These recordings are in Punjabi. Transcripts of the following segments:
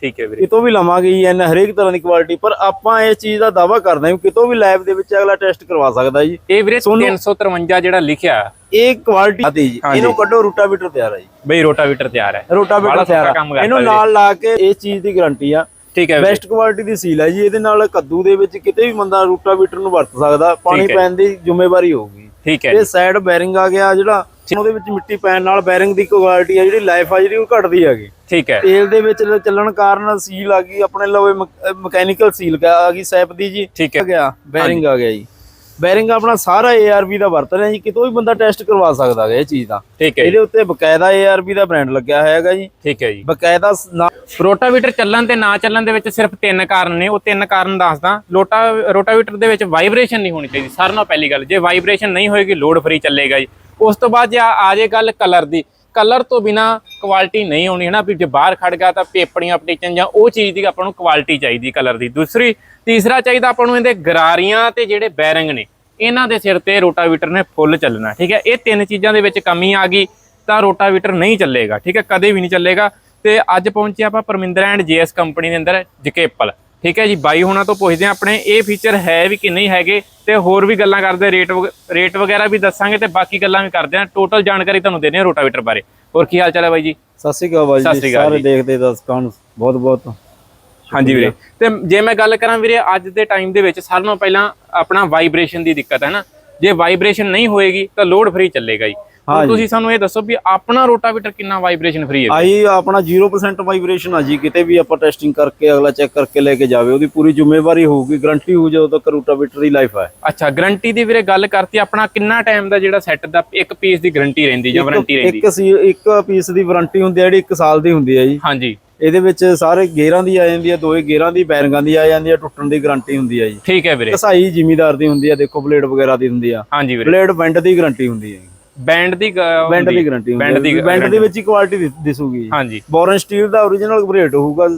ਠੀਕ ਹੈ ਵੀਰੇ। ਕਿਤੋਂ ਵੀ ਲਵਾਂਗੇ ਜੀ ਐਨ ਹਰੇਕ ਤਰ੍ਹਾਂ ਦੀ ਕੁਆਲਿਟੀ ਪਰ ਆਪਾਂ ਇਸ ਚੀਜ਼ ਦਾ ਦਾਵਾ ਕਰਦੇ ਹਾਂ ਕਿ ਕਿਤੋਂ ਵੀ ਲੈਬ ਦੇ ਵਿੱਚ ਅਗਲਾ ਟੈਸਟ ਕਰਵਾ ਸਕਦਾ ਜੀ। ਇਹ ਵੀਰੇ ਸੋਨੂੰ- 353 ਜਿਹੜਾ ਲਿਖਿਆ। ਇਹ ਕੁਆਲਿਟੀ ਆਤੀ ਜੀ। ਹਾਂਜੀ। ਇਹਨੂੰ ਕੱਢੋ ਰੂਟਾਵੀਟਰ ਤਿਆਰ ਹੈ ਜੀ। ਬਈ ਰੋਟਾਵੀਟਰ ਤਿਆਰ ਹੈ। ਰੋਟਾਵੀਟਰ ਤਿਆਰ ਆ। ਕੰਮ ਇਹਨੂੰ। ਨਾਲ ਲਾ ਕੇ ਇਸ ਚੀਜ਼ ਦੀ ਗਾਰੰਟੀ ਆ। ਠੀਕ ਹੈ ਵੀਰੇ। ਬੈਸਟ ਕੁਆਲਿਟੀ ਦੀ ਸੀਲ ਹੈ ਜੀ। ਇਹਦੇ ਨਾਲ ਕੱਦੂ ਦੇ ਵਿੱਚ ਕਿਤੇ ਵੀ ਬੰਦਾ ਰੂਟਾਵੀਟਰ ਨੂੰ ਵਰਤ ਸਕਦਾ। ਪਾਣੀ ਠੀਕ ਹੈ। ਪੈਣ ਦੀ ਜ਼ਿੰਮੇਵਾਰੀ ਹੋਊਗੀ। ਠੀਕ ਹੈ ਇਹ ਜੀ। ਸਾਈਡ ਬੈਰਿੰਗ ਆ ਗਿਆ ਜਿਹੜਾ। ਉਹਦੇ ਵਿੱਚ ਮਿੱਟੀ ਪੈਣ ਨਾਲ ਬੈਰਿੰਗ ਦੀ ਕੁਆਲਿਟੀ ਆ ਜਿਹੜੀ ਲਾਈਫ ਆ ਜਿਹੜੀ ਉਹ ਘਟਦੀ ਹੈਗੀ। ਠੀਕ ਹੈ। ਤੇਲ ਦੇ ਵਿੱਚ ਚੱਲਣ ਕਾਰਨ ਸੀਲ ਆ ਗਈ ਆਪਣੇ ਲਵੇ ਮਕੈਨੀਕਲ ਸੀਲ ਆ ਗਈ ਸੈਪ ਦੀ ਜੀ। ਠੀਕ ਹੈ। ਗਿਆ ਬੈਰਿੰਗ ਆ ਗਿਆ ਜੀ। ਬੈਰਿੰਗ ਆਪਣਾ ਸਾਰਾ ARB ਦਾ ਵਰਤ ਰਿਹਾ ਜੀ ਕਿਤੋਂ ਵੀ ਬੰਦਾ ਟੈਸਟ ਕਰਵਾ ਸਕਦਾ ਹੈ ਇਹ ਚੀਜ਼ ਦਾ। ਠੀਕ ਹੈ ਜੀ। ਇਹਦੇ ਉੱਤੇ ਬਕਾਇਦਾ ARB ਦਾ ਬ੍ਰਾਂਡ ਲੱਗਿਆ ਹੋਇਆ ਹੈਗਾ ਜੀ। ਠੀਕ ਹੈ ਜੀ। ਬਕਾਇਦਾ ਰੋਟਾਵੀਟਰ ਚੱਲਣ ਤੇ ਨਾ ਚੱਲਣ ਦੇ ਵਿੱਚ ਸਿਰਫ ਤਿੰਨ ਕਾਰਨ ਨੇ ਉਹ ਤਿੰਨ ਕਾਰਨ ਦੱਸਦਾ। ਲੋਟਾ ਰੋਟਾਵੀਟਰ ਦੇ ਵਿੱਚ ਵਾਈਬ੍ਰੇਸ਼ਨ ਨਹੀਂ ਹੋਣੀ ਚਾਹੀਦੀ। ਸਾਰਿਆਂ ਨਾਲੋਂ ਪਹਿਲੀ ਗੱਲ ਜੇ ਵਾਈਬ੍ਰੇਸ਼ਨ ਨਹੀਂ ਹੋਏਗੀ ਲੋਡ ਫ੍ਰੀ ਚੱਲੇਗਾ ਜੀ। ਉਸ ਤੋਂ ਬਾਅਦ ਜੇ ਆ ਆ ਜੇ ਗੱਲ ਕਲਰ ਦੀ ਕਲਰ ਤੋਂ ਬਿਨਾ ਕੁਆਲਿਟੀ ਨਹੀਂ ਆਉਣੀ ਹੈ ਨਾ ਵੀ ਜੇ ਬਾਹਰ ਖੜ ਗਿਆ ਤਾਂ ਪੇਪੜੀਆਂ ਪਟੀਚਨ ਜਾਂ ਉਹ ਚੀਜ਼ ਦੀ ਆਪਾਂ ਨੂੰ ਕੁਆਲਿਟੀ ਚਾਹੀਦੀ ਕਲਰ ਦੀ। ਦੂਸਰੀ, ਤੀਸਰਾ ਚਾਹੀਦਾ ਆਪਾਂ ਨੂੰ ਇਹਦੇ ਗਰਾਰੀਆਂ ਤੇ ਜਿਹੜੇ ਬੈਰਿੰਗ ਨੇ, ਇਹਨਾਂ ਦੇ ਸਿਰ ਤੇ ਰੋਟਾਵੀਟਰ ਨੇ ਫੁੱਲ ਚੱਲਣਾ, ਠੀਕ ਹੈ? ਇਹ ਤਿੰਨ ਚੀਜ਼ਾਂ ਦੇ ਵਿੱਚ ਕਮੀ ਆ ਗਈ, ਤਾਂ ਰੋਟਾਵੀਟਰ ਨਹੀਂ ਚੱਲੇਗਾ, ਠੀਕ ਹੈ? ਕਦੇ ਵੀ ਨਹੀਂ ਚੱਲੇਗਾ। ਤੇ ਅੱਜ ਪਹੁੰਚੇ ਆਪਾਂ ਪਰਮਿੰਦਰ ਐਂਡ ਜੀਐਸ ਕੰਪਨੀ ਦੇ ਅੰਦਰ, ਜਕੇਪਲ। ਠੀਕ ਹੈ ਜੀ ਬਾਈ ਹੁਣਾਂ ਤੋਂ ਪੁੱਛਦੇ ਆ ਆਪਣੇ ਇਹ ਫੀਚਰ ਹੈ ਵੀ ਕਿ ਨਹੀਂ ਹੈਗੇ ਤੇ ਹੋਰ ਵੀ ਗੱਲਾਂ ਕਰਦੇ ਰੇਟ ਰੇਟ ਵਗੈਰਾ ਵੀ ਦੱਸਾਂਗੇ ਤੇ ਬਾਕੀ ਗੱਲਾਂ ਵੀ ਕਰਦੇ ਆ ਟੋਟਲ ਜਾਣਕਾਰੀ ਤੁਹਾਨੂੰ ਦੇਣੇ ਰੋਟਾਵੀਟਰ ਬਾਰੇ। ਹੋਰ ਕੀ ਹਾਲ ਚਾਲ ਹੈ ਬਾਈ ਜੀ? ਸਤਿ ਸ਼੍ਰੀ ਅਕਾਲ ਬਾਈ ਜੀ ਸ਼੍ਰੀ। ਦੇਖਦੇ ਦਰਸ਼ਕਾਂ ਨੂੰ। ਬਹੁਤ ਬਹੁਤ ਹਾਂਜੀ ਵੀਰੇ। ਤੇ ਜੇ ਮੈਂ ਗੱਲ ਕਰਾਂ ਵੀਰੇ ਅੱਜ ਦੇ ਟਾਈਮ ਦੇ ਵਿੱਚ ਸਾਰਿਆਂ ਨਾਲੋਂ ਪਹਿਲਾਂ ਆਪਣਾ ਵਾਈਬ੍ਰੇਸ਼ਨ ਦੀ ਦਿੱਕਤ ਹੈ ਨਾ। ਜੇ ਵਾਈਬ੍ਰੇਸ਼ਨ ਨਹੀਂ ਹੋਏਗੀ ਤਾਂ ਲੋਡ ਫ੍ਰੀ ਚੱਲੇਗਾ ਜੀ। ਹੁਣ। ਤੁਸੀਂ ਸਾਨੂੰ ਇਹ ਦੱਸੋ ਵੀ ਆਪਣਾ ਰੋਟਾਵੀਟਰ ਕਿੰਨਾ ਵਾਈਬ੍ਰੇਸ਼ਨ ਫ੍ਰੀ ਹੈ ਆਈ ਆਪਣਾ 0% ਵਾਈਬ੍ਰੇਸ਼ਨ ਆ ਜੀ ਕਿਤੇ ਵੀ ਆਪਾਂ ਟੈਸਟਿੰਗ ਕਰਕੇ ਅਗਲਾ ਚੈੱਕ ਕਰਕੇ ਲੈ ਕੇ ਜਾਵੇ ਉਹਦੀ ਪੂਰੀ ਜ਼ਿੰਮੇਵਾਰੀ ਹੋਊਗੀ ਗਾਰੰਟੀ ਹੋਊ ਜਦੋਂ ਤੱਕ ਰੂਟਾਵੀਟਰ ਦੀ ਲਾਈਫ ਹੈ ਅੱਛਾ ਗਾਰੰਟੀ ਦੀ ਵੀਰੇ ਗੱਲ ਕਰਤੀ ਆਪਣਾ ਕਿੰਨਾ ਟਾਈਮ ਦਾ ਜਿਹੜਾ ਸੈੱਟ ਦਾ ਇੱਕ ਪੀਸ ਦੀ ਗਾਰੰਟੀ ਰਹਿੰਦੀ ਜਾਂ ਵਾਰੰਟੀ ਰਹਿੰਦੀ? ਇੱਕ ਸੀ ਇੱਕ ਪੀਸ ਦੀ ਵਾਰੰਟੀ ਹੁੰਦੀ ਹੈ ਜਿਹੜੀ 1 ਸਾਲ ਦੀ ਹੁੰਦੀ ਹੈ ਜੀ। ਹਾਂਜੀ। ਇਹਦੇ ਵਿੱਚ ਸਾਰੇ ਗੇਅਰਾਂ ਦੀ ਆ ਜਾਂਦੀ ਹੈ ਦੋਏ ਗੇਅਰਾਂ ਦੀ ਬੈਰਿੰਗਾਂ ਦੀ ਆ ਜਾਂਦੀ ਹੈ ਟੁੱਟਣ ਦੀ ਗਾਰੰਟੀ ਹੁੰਦੀ ਹੈ ਜੀ। ਠੀਕ ਹੈ ਵੀਰੇ। ਕਸਾਈ ਜ਼ਿਮੀਦਾਰ ਦੀ ਹੁੰਦੀ ਹੈ ਦੇਖੋ ਬਲੇਡ ਵਗੈਰਾ ਦੀ ਹੁੰਦੀ ਆ। ਹਾਂਜੀ ਵੀਰੇ। ਬਲੇਡ ਬੈਂਡ ਦੀ ਗਾਰੰਟੀ ਹੁੰਦੀ ਹੈ ਬੈਂਡ ਦੀ ਬੈਂਡ ਦੀ ਗਾਰੰਟੀ ਬੈਂਡ ਦੀ ਬੈਂਡ ਦੇ ਵਿੱਚ ਹੀ ਕੁਆਲਿਟੀ ਦਿਸੂਗੀ। ਹਾਂਜੀ। ਬੋਰਨ ਸਟੀਲ ਦਾ origignal ਗ੍ਰੇਡ ਹੋਊਗਾ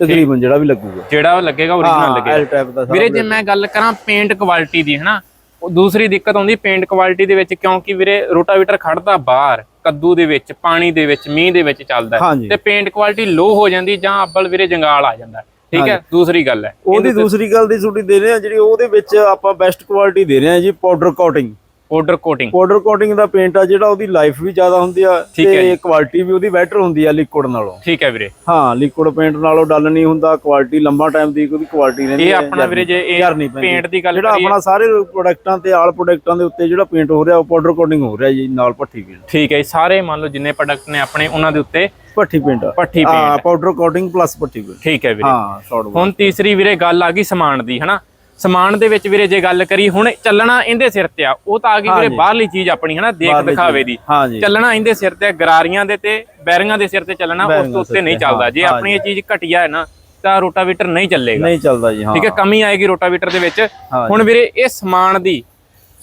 ਤਕਰੀਬਨ ਜਿਹੜਾ ਵੀ ਲੱਗੂਗਾ। ਜਿਹੜਾ ਲੱਗੇਗਾ ਓਰੀਜਨਲ ਲੱਗੇਗਾ। ਐਲ ਟਾਈਪ ਦਾ ਵੀਰੇ ਜੇ ਮੈਂ ਗੱਲ ਕਰਾਂ ਪੇਂਟ ਕੁਆਲਿਟੀ ਦੀ ਹਨਾ? ਉਹ ਦੂਸਰੀ ਦਿੱਕਤ ਆਉਂਦੀ ਪੇਂਟ ਕੁਆਲਿਟੀ ਦੇ ਵਿੱਚ ਕਿਉਂਕਿ ਵੀਰੇ ਰੋਟਾਵੀਟਰ ਖੜਦਾ ਬਾਹਰ ਕੱਦੂ ਦੇ ਵਿੱਚ ਪਾਣੀ ਦੇ ਵਿੱਚ ਮੀਂਹ ਦੇ ਵਿੱਚ ਚੱਲਦਾ। ਤੇ ਪੇਂਟ ਕੁਆਲਿਟੀ ਲੋ ਹੋ ਜਾਂਦੀ ਜਾਂ ਅੱਬਲ ਵੀਰੇ ਜੰਗਾਲ ਆ ਜਾਂਦਾ। ਠੀਕ ਹੈ? ਦੂਸਰੀ ਗੱਲ ਹੈ। ਉਹਦੀ ਦੂਸਰੀ ਗੱਲ ਦੀ ਛੁੱਟੀ ਦੇ ਰਹੇ ਆ ਜਿਹੜੀ ਉਹਦੇ ਵਿੱਚ ਆਪਾਂ ਬੈਸਟ ਕੁਆਲਿਟੀ ਦੇ ਰਹੇ ਆ ਜੀ powder coating powder coating powder coating ਦਾ ਪੇਂਟ ਆ ਜਿਹੜਾ ਉਹਦੀ ਲਾਈਫ ਵੀ ਜ਼ਿਆਦਾ ਹੁੰਦੀ ਆ ਤੇ ਕੁਆਲਿਟੀ ਵੀ ਉਹਦੀ ਬੈਟਰ ਹੁੰਦੀ ਆ ਲਿਕੁਇਡ ਨਾਲੋਂ। ਠੀਕ ਹੈ ਵੀਰੇ। ਹਾਂ ਲਿਕੁਇਡ ਪੇਂਟ ਨਾਲੋਂ ਡਲ ਨਹੀਂ ਹੁੰਦਾ ਕੁਆਲਿਟੀ ਲੰਬਾ ਟਾਈਮ ਦੀ ਉਹਦੀ ਕੁਆਲਿਟੀ ਰਹਿੰਦੀ ਇਹ ਆਪਣਾ ਵੀਰੇ ਜੇ ਇਹ। ਪੇਂਟ ਦੀ ਗੱਲ ਜਿਹੜਾ ਆਪਣਾ ਸਾਰੇ ਪ੍ਰੋਡਕਟਾਂ ਤੇ ਆਲ ਪ੍ਰੋਡਕਟਾਂ ਦੇ ਉੱਤੇ ਜਿਹੜਾ ਪੇਂਟ ਹੋ ਰਿਹਾ ਉਹ ਪਾਊਡਰ ਕੋਟਿੰਗ ਹੋ ਰਿਹਾ ਜੀ ਨਾਲ ਭੱਠੀ ਪੇਂਟ ਠੀਕ ਹੈ ਸਾਰੇ ਮੰਨ ਲਓ ਜਿੰਨੇ ਪ੍ਰੋਡਕਟ ਨੇ ਆਪਣੇ ਉਹਨਾਂ ਦੇ ਉੱਤੇ ਭੱਠੀ ਪੇਂਟ ਹਾਂ ਪੇਂਟ ਪਾਊਡਰ ਕੋਟਿੰਗ ਪਲੱਸ ਭੱਠੀ ਪੇਂਟ ਠੀਕ ਹੈ ਵੀਰੇ। ਹਾਂ ਹੁਣ ਤੀਸਰੀ ਵੀਰੇ ਗੱਲ ਆ ਗਈ ਸਮਾਨ ਦੀ ਹਨਾ? ਸਮਾਨ ਦੇ ਵਿੱਚ ਵੀਰੇ ਜੇ ਗੱਲ ਕਰੀ ਹੁਣ ਚੱਲਣਾ ਇਹਦੇ ਸਿਰ ਤੇ ਆ। ਉਹ ਤਾਂ ਆ ਗਈ ਵੀਰੇ। ਬਾਹਰਲੀ ਚੀਜ਼ ਆਪਣੀ ਹਨਾ? ਦੇਖ ਦਿਖਾਵੇ। ਦੀ। ਚੱਲਣਾ ਇਹਦੇ ਸਿਰ ਤੇ ਗਰਾਰੀਆਂ ਦੇ ਤੇ ਬੈਰਿੰਗਾਂ ਦੇ ਸਿਰ ਤੇ ਚੱਲਣਾ ਉਸ ਤੋਂ ਉੱਤੇ ਨਹੀਂ ਚੱਲਦਾ। ਜੇ। ਆਪਣੀ ਇਹ ਚੀਜ਼ ਘਟੀਆ ਹੈ ਨਾ ਤਾਂ ਰੋਟਾਵੀਟਰ ਨਹੀਂ ਚੱਲੇਗਾ। ਨਹੀਂ ਚੱਲਦਾ ਜੀ ਹਾਂ ਠੀਕ ਹੈ ਕਮੀ ਆਏਗੀ ਰੋਟਾਵੀਟਰ ਦੇ ਵਿੱਚ। ਹੁਣ ਵੀਰੇ ਇਹ ਸਮਾਨ ਦੀ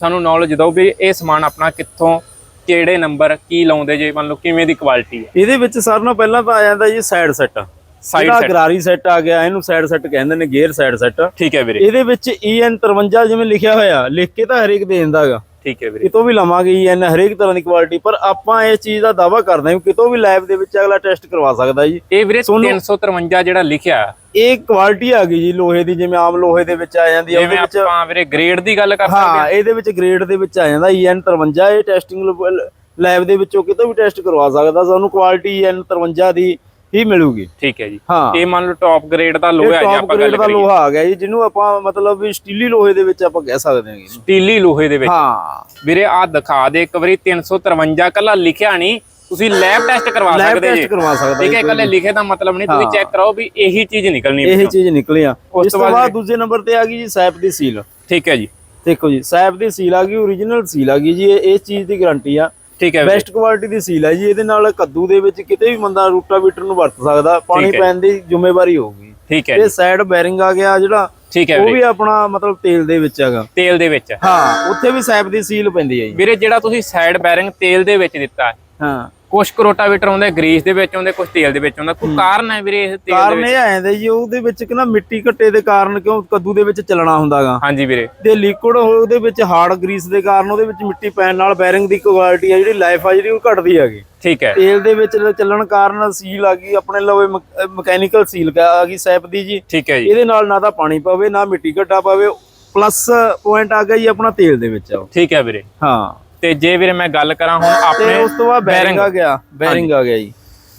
ਸਾਨੂੰ ਨੌਲੇਜ ਦਿਓ ਵੀ ਇਹ ਸਮਾਨ ਆਪਣਾ ਕਿੱਥੋਂ ਕਿਹੜੇ ਨੰਬਰ ਕੀ ਲਾਉਂਦੇ ਜੇ ਮੰਨ ਲਓ ਕਿਵੇਂ ਦੀ ਕੁਆਲਿਟੀ ਹੈ। ਇਹਦੇ ਵਿੱਚ ਸਾਰਿਆਂ ਨਾਲੋਂ ਪਹਿਲਾਂ ਤਾਂ ਆ ਜਾਂਦਾ ਜੀ ਸਾਈਡ ਸੈੱਟ ਸਾਈਡ ਸੈਟ ਗਰਾਰੀ ਸੈੱਟ ਆ ਗਿਆ ਇਹਨੂੰ ਸਾਈਡ ਸੈੱਟ ਕਹਿੰਦੇ ਨੇ ਗੇਅਰ ਸਾਈਡ ਸੈੱਟ ਠੀਕ ਹੈ ਵੀਰੇ। ਇਹਦੇ ਵਿੱਚ EN 53 ਜਿਵੇਂ ਲਿਖਿਆ ਹੋਇਆ ਲਿਖ ਕੇ ਤਾਂ ਹਰੇਕ ਦੇ ਦਿੰਦਾਗਾ ਠੀਕ ਹੈ ਵੀਰੇ। ਕਿਤੋਂ ਵੀ ਲਵਾਂਗੇ EN ਹਰੇਕ ਤਰ੍ਹਾਂ ਦੀ ਕੁਆਲਿਟੀ ਪਰ ਆਪਾਂ ਇਸ ਚੀਜ਼ ਦਾ ਦਾਵਾ ਕਰਦੇ ਹਾਂ ਕਿਤੋਂ ਵੀ ਲੈਬ ਦੇ ਵਿੱਚ ਅਗਲਾ ਟੈਸਟ ਕਰਵਾ ਸਕਦਾ ਜੀ। ਇਹ ਵੀਰੇ 353 ਜਿਹੜਾ ਲਿਖਿਆ। ਇਹ ਕੁਆਲਿਟੀ ਆ ਗਈ ਜੀ ਲੋਹੇ ਦੀ ਜਿਵੇਂ ਆਮ ਲੋਹੇ ਦੇ ਵਿੱਚ ਆ ਜਾਂਦੀ ਹੈ ਉਹਦੇ ਵਿੱਚ ਆਪਾਂ ਵੀਰੇ ਗ੍ਰੇਡ ਦੀ ਗੱਲ ਕਰ ਸਕਦੇ ਹਾਂ ਇਹਦੇ ਵਿੱਚ ਗ੍ਰੇਡ ਦੇ ਵਿੱਚ ਆ ਜਾਂਦਾ EN 53 ਇਹ ਟੈਸਟਿੰਗ ਲੈਬ ਦੇ ਵਿੱਚੋਂ ਕਿਤੋਂ ਵੀ ਟੈਸਟ ਕਰਵਾ ਸਕਦਾ। ਸਾਨੂੰ ਕੁਆਲਿਟੀ EN 53 ਦੀ ਹੀ ਮਿਲੂਗੀ। ਠੀਕ ਹੈ ਜੀ। ਹਾਂ। ਇਹ ਮੰਨ ਲਓ ਟੌਪ ਗ੍ਰੇਡ ਦਾ ਲੋਹਾ ਹੈ ਜੇ ਟੌਪ ਆਪਾਂ ਗ੍ਰੇਡ ਗੱਲ ਦਾ ਕਰੀਏ। ਲੋਹਾ ਆ ਗਿਆ ਜੀ ਜਿਹਨੂੰ ਆਪਾਂ ਮਤਲਬ ਵੀ ਸਟੀਲੀ ਲੋਹੇ ਦੇ ਵਿੱਚ ਆਪਾਂ ਕਹਿ ਸਕਦੇ ਹਾਂ। ਸਟੀਲੀ ਲੋਹੇ ਦੇ ਵਿੱਚ। ਹਾਂ। ਵੀਰੇ ਆ ਦਿਖਾ ਦੇ ਇੱਕ ਵਾਰੀ 353 ਕੱਲਾ ਲਿਖਿਆ ਨਹੀਂ ਤੁਸੀਂ ਲੈਬ ਟੈਸਟ ਕਰਵਾ ਲੈਬ ਸਕਦੇ ਟੈਸਟ ਜੀ। ਕਰਵਾ ਸਕਦਾ ਠੀਕ ਹੈ ਕੱਲੇ ਲਿਖੇ ਦਾ ਮਤਲਬ ਨਹੀਂ ਤੁਸੀਂ ਚੈੱਕ ਕਰਾਓ ਵੀ ਇਹੀ ਚੀਜ਼ ਨਿਕਲਣੀ ਇਹ। ਚੀਜ਼ ਨਿਕਲੀ ਆ। ਉਸ ਤੋਂ ਬਾਅਦ ਦੂਜੇ ਨੰਬਰ ਤੇ ਆ ਗਈ ਜੀ ਸੈਪ ਦੀ ਸੀਲ ਠੀਕ ਹੈ ਜੀ। ਦੇਖੋ ਜੀ ਸੈਪ ਦੀ ਸੀਲ ਆ ਗਈ origignal ਸੀਲ ਆ ਗਈ ਜੀ ਇਹ ਇਸ ਚੀਜ਼ ਦੀ ਗਾਰੰਟੀ ਆ। ਠੀਕ ਹੈ ਬੈਸਟ ਕੁਆਲਿਟੀ ਦੀ ਸੀਲ ਹੈ ਜੀ ਇਹਦੇ ਨਾਲ ਕੱਦੂ ਦੇ ਵਿੱਚ ਕਿਤੇ ਵੀ ਬੰਦਾ ਰੂਟਾਵੀਟਰ ਨੂੰ ਵਰਤ ਸਕਦਾ ਪਾਣੀ। ਪੈਣ ਦੀ ਜ਼ਿੰਮੇਵਾਰੀ ਹੋਊਗੀ। ਠੀਕ ਹੈ ਇਹ ਸਾਈਡ ਬੈਰਿੰਗ ਆ ਗਿਆ ਜਿਹੜਾ ਠੀਕ ਹੈ ਉਹ ਵੀ ਆਪਣਾ ਮਤਲਬ ਤੇਲ ਦੇ ਵਿੱਚ ਹੈਗਾ। ਤੇਲ ਦੇ ਵਿੱਚ। ਹਾਂ ਉੱਥੇ ਵੀ ਸੈਪ ਦੀ ਸੀਲ ਪੈਂਦੀ ਹੈ ਜੀ। ਵੀਰੇ ਜਿਹੜਾ ਤੁਸੀਂ ਸਾਈਡ ਬੈਰਿੰਗ ਤੇਲ ਦੇ ਵਿੱਚ ਦਿੱਤਾ ਹਾਂ। ਕੁਝ ਰੋਟਾਵੇਟਰ ਆਉਂਦੇ ਗਰੀਸ ਦੇ ਵਿੱਚ ਆਉਂਦੇ ਕੁਝ ਤੇਲ ਦੇ ਵਿੱਚ ਆਉਂਦਾ। ਕੋਈ ਕਾਰਨ ਹੈ ਵੀਰੇ ਇਸ ਤੇਲ ਦੇ ਕਾਰਨ ਇਹ ਆਏ ਦੇ ਜੀ ਉਹਦੇ ਵਿੱਚ ਕਿ ਨਾ ਮਿੱਟੀ ਘੱਟੇ ਦੇ ਕਾਰਨ ਕਿਉਂ ਕੱਦੂ ਦੇ ਵਿੱਚ ਚੱਲਣਾ ਹੁੰਦਾਗਾ। ਹਾਂਜੀ ਵੀਰੇ। ਤੇ ਲਿਕੁਇਡ ਉਹਦੇ ਵਿੱਚ ਹਾਰਡ ਗਰੀਸ ਦੇ ਕਾਰਨ ਉਹਦੇ ਵਿੱਚ ਮਿੱਟੀ ਪੈਣ ਨਾਲ ਬੈਰਿੰਗ ਦੀ ਕੁਆਲਿਟੀ ਆ ਜਿਹੜੀ ਲਾਈਫ ਆ ਜਿਹੜੀ ਉਹ ਘਟਦੀ ਹੈਗੀ। ਠੀਕ ਹੈ। ਤੇਲ ਦੇ ਵਿੱਚ ਚੱਲਣ ਕਾਰਨ ਸੀਲ ਆ ਗਈ ਆਪਣੇ ਲਵੇ ਮਕੈਨੀਕਲ ਸੀਲ ਆ ਗਈ ਸੈਪ ਦੀ ਜੀ। ਠੀਕ ਹੈ ਜੀ। ਇਹਦੇ ਨਾਲ ਨਾ ਤਾਂ ਪਾਣੀ ਪਵੇ ਨਾ ਮਿੱਟੀ ਘਟਾ ਪਵੇ ਪਲੱਸ ਪੁਆਇੰਟ ਆ ਗਿਆ ਜੀ ਆਪਣਾ ਤੇਲ ਦੇ ਵਿੱਚ। ਆ। ਠੀਕ ਹੈ ਵੀਰੇ। ਹਾਂ। ਤੇ ਜੇ ਵੀਰੇ ਮੈਂ ਗੱਲ ਕਰਾਂ ਹੁਣ ਆਪਣੇ ਉਸ ਤੋਂ ਬਾਅਦ ਬੈਰਿੰਗ ਆ ਗਿਆ ਬੈਰਿੰਗ ਆ ਗਿਆ ਜੀ।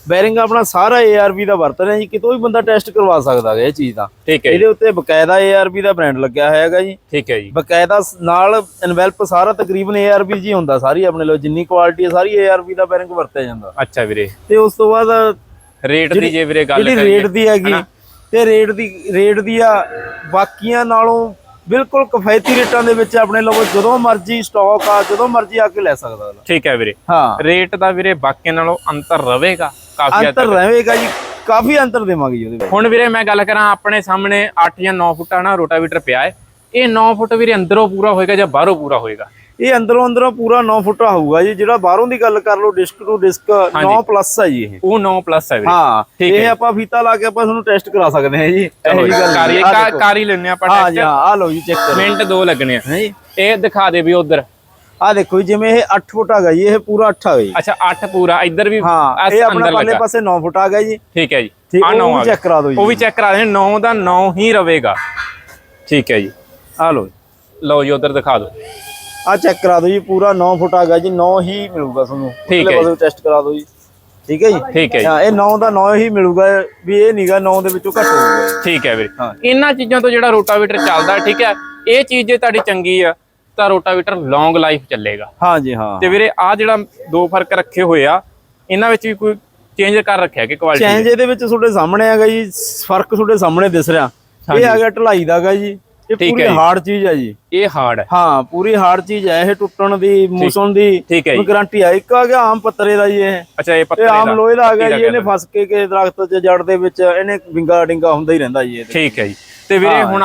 ਬੈਰਿੰਗ ਆਪਣਾ ਸਾਰਾ ARB ਦਾ ਵਰਤ ਰਿਹਾ ਜੀ ਕਿਤੋਂ ਵੀ ਬੰਦਾ ਟੈਸਟ ਕਰਵਾ ਸਕਦਾ ਹੈ ਇਹ ਚੀਜ਼ ਦਾ। ਠੀਕ ਹੈ ਇਹਦੇ ਉੱਤੇ ਬਕਾਇਦਾ ARB ਦਾ ਬ੍ਰਾਂਡ ਲੱਗਿਆ ਹੋਇਆ ਹੈਗਾ ਜੀ। ਠੀਕ ਹੈ ਜੀ। ਬਕਾਇਦਾ ਨਾਲ ਇਨਵੈਲਪ ਸਾਰਾ ਤਕਰੀਬਨ ARB ਜੀ ਹੁੰਦਾ ਸਾਰੀ ਆਪਣੇ ਲੋ ਜਿੰਨੀ ਕੁਆਲਿਟੀ ਹੈ ਸਾਰੀ ARB ਦਾ ਬੈਰਿੰਗ ਵਰਤਿਆ ਜਾਂਦਾ। ਅੱਛਾ ਵੀਰੇ। ਤੇ ਉਸ ਤੋਂ ਬਾਅਦ ਰੇਟ ਦੀ ਜੇ ਵੀਰੇ ਗੱਲ ਜਿਹੜੀ ਕਰੀਏ ਰੇਟ ਦੀ ਹੈਗੀ ਤੇ ਰੇਟ ਦੀ ਰੇਟ ਦੀ ਆ ਬਾਕੀਆਂ ਨਾਲੋਂ ਬਿਲਕੁਲ ਕਿਫਾਇਤੀ ਰੇਟਾਂ ਦੇ ਵਿੱਚ ਆਪਣੇ ਲਵੋ ਜਦੋਂ ਮਰਜ਼ੀ ਸਟਾਕ ਆ ਜਦੋਂ ਮਰਜ਼ੀ ਆ ਕੇ ਲੈ ਸਕਦਾ ਅਗਲਾ। ਠੀਕ ਹੈ ਵੀਰੇ। ਹਾਂ। ਰੇਟ ਦਾ ਵੀਰੇ ਬਾਕੀਆਂ ਨਾਲੋਂ ਅੰਤਰ ਰਵੇਗਾ ਕਾਫੀ ਅੰਤਰ ਰਹੇਗਾ ਜੀ ਕਾਫੀ ਅੰਤਰ ਦੇਵਾਂਗੇ ਜੀ ਉਹਦੇ ਵਿੱਚ। ਹੁਣ ਵੀਰੇ ਮੈਂ ਗੱਲ ਕਰਾਂ ਆਪਣੇ ਸਾਹਮਣੇ 8 ਜਾਂ 9 ਫੁੱਟਾ ਨਾ ਰੋਟਾਵੀਟਰ ਪਿਆ ਹੈ। ਇਹ 9 ਫੁੱਟ ਵੀਰੇ ਅੰਦਰੋਂ ਪੂਰਾ ਹੋਏਗਾ ਜਾਂ ਬਾਹਰੋਂ ਪੂਰਾ ਹੋਏਗਾ? ਇਹ ਅੰਦਰੋਂ ਅੰਦਰੋਂ ਪੂਰਾ 9 ਫੁੱਟਾ ਹੋਊਗਾ ਜੀ ਜਿਹੜਾ ਬਾਹਰੋਂ ਦੀ ਗੱਲ ਕਰ ਲਓ ਡਿਸਕ ਟੂ ਡਿਸਕ 9 ਪਲੱਸ ਹੈ ਜੀ ਇਹ। ਉਹ 9 ਪਲੱਸ ਹੈ ਹਾਂ ਠੀਕ ਇਹ ਆਪਾਂ ਫੀਤਾ ਲਾ ਕੇ ਆਪਾਂ ਤੁਹਾਨੂੰ ਟੈਸਟ ਕਰਾ ਸਕਦੇ ਹਾਂ ਜੀ। ਇਹੋ ਗੱਲ ਕਾਰੀ। ਕਾਰੀ ਲੈਣੇ ਆਪਾਂ ਹਾਂ ਜੀ ਟੈਸਟ ਹਾਂ ਆ ਲਓ ਜੀ ਚੈੱਕ ਕਰੋ। ਮਿੰਟ ਦੋ ਲੱਗਣੇ ਆ। ਇਹ ਦਿਖਾ ਦੇ ਵੀ ਉਧਰ। ਆ ਦੇਖੋ ਜਿਵੇਂ ਇਹ 8 ਫੁੱਟ ਹੈਗਾ ਜੀ ਇਹ ਪੂਰਾ 8 ਹੈਗਾ ਜੀ। ਅੱਛਾ 8 ਪੂਰਾ। ਇੱਧਰ ਵੀ ਹਾਂ ਇਹ ਆਪਣਾ ਪਰਲੇ ਪਾਸੇ 9 ਫੁੱਟ ਆ ਗਿਆ ਜੀ। ਠੀਕ ਹੈ ਜੀ। ਆ ਉਹ 9 ਵੀ ਚੈੱਕ ਕਰਾ ਦਿਓ ਜੀ। ਉਹ ਵੀ ਚੈੱਕ ਕਰਾ ਦੇ 9 ਦਾ 9 ਹੀ ਰਵੇਗਾ। ਠੀਕ ਹੈ ਜੀ। ਆ ਲਓ ਲਓ ਜੀ ਉਧਰ ਦਿਖਾ ਦਿਓ। ਆ ਚੈੱਕ ਕਰਾ ਦਿਓ ਜੀ ਪੂਰਾ 9 ਫੁੱਟ ਆ ਗਿਆ ਜੀ 9 ਹੀ ਮਿਲੂਗਾ ਤੁਹਾਨੂੰ। ਠੀਕ ਹੈ ਪਾਸੇ ਟੈਸਟ ਕਰਾ ਦਿਓ ਜੀ। ਠੀਕ ਹੈ ਜੀ? ਠੀਕ ਹੈ ਹਾਂ ਇਹ 9 ਦਾ 9 ਹੀ ਮਿਲੂਗਾ ਵੀ ਇਹ ਨਹੀਂਗਾ 9 ਦੇ ਵਿੱਚੋਂ ਘੱਟ ਹੋਊਗਾ। ਠੀਕ ਹੈ ਵੀਰੇ। ਇਹਨਾਂ ਚੀਜ਼ਾਂ ਤੋਂ ਜਿਹੜਾ ਰੋਟਾਵੀਟਰ ਚੱਲਦਾ ਠੀਕ ਹੈ ਇਹ ਚੀਜ਼ ਜੇ ਤੁਹਾਡੀ ਚੰਗੀ ਆ ਤਾਂ ਰੋਟਾਵੀਟਰ ਲੌਂਗ ਲਾਈਫ ਚੱਲੇਗਾ। ਹਾਂ ਜੀ ਹਾਂ। ਤੇ ਵੀਰੇ ਆ ਜਿਹੜਾ ਦੋ ਫ਼ਰਕ ਰੱਖੇ ਹੋਏ ਆ ਇਹਨਾਂ ਵਿੱਚ ਵੀ ਕੋਈ ਚੇਂਜ ਕਰ ਰੱਖਿਆ ਕਿ ਕੁਆਲਿਟੀ ਚੇਂਜ ਇਹਦੇ ਵਿੱਚ ਤੁਹਾਡੇ ਸਾਹਮਣੇ ਹੈਗਾ ਜੀ ਫ਼ਰਕ ਤੁਹਾਡੇ ਸਾਹਮਣੇ ਦਿਸ ਰਿਹਾ। ਇਹ ਆ ਗਿਆ ਢਲਾਈ ਦਾ ਹੈਗਾ ਜੀ। ਇਹ ਠੀਕ ਪੂਰੀ ਹੈ ਜੀ। ਹਾਰਡ ਚੀਜ਼ ਹੈ ਜੀ। ਇਹ ਹਾਰਡ ਹੈ। ਹਾਂ ਪੂਰੀ ਹਾਰਡ ਚੀਜ਼ ਹੈ। ਇਹ ਟੁੱਟਣ ਦੀ ਮੂਸਣ ਦੀ ਠੀਕ ਹੈ ਜੀ। ਗਾਰੰਟੀ ਆ ਇੱਕ ਆ ਗਿਆ ਆਮ ਪੱਤਰੇ ਦਾ ਜੀ ਇਹ। ਅੱਛਾ ਇਹ ਪੱਤਰੇ ਇਹ ਆਮ ਲੋਹੇ ਦਾ ਆ ਗਿਆ ਪੱਤੀ ਜੀ। ਇਹਨੇ ਫਸ ਕੇ ਕੇ ਦਰਖਤ 'ਚ ਜੜ ਦੇ ਵਿੱਚ ਇਹਨੇ ਵਿੰਗਾ ਡਿੰਗਾ ਹੁੰਦਾ ਹੀ ਰਹਿੰਦਾ ਜੀ ਇਹ ਠੀਕ ਹੈ ਜੀ। ਤੇ ਵੀਰੇ ਹਾਂ। ਹੁਣ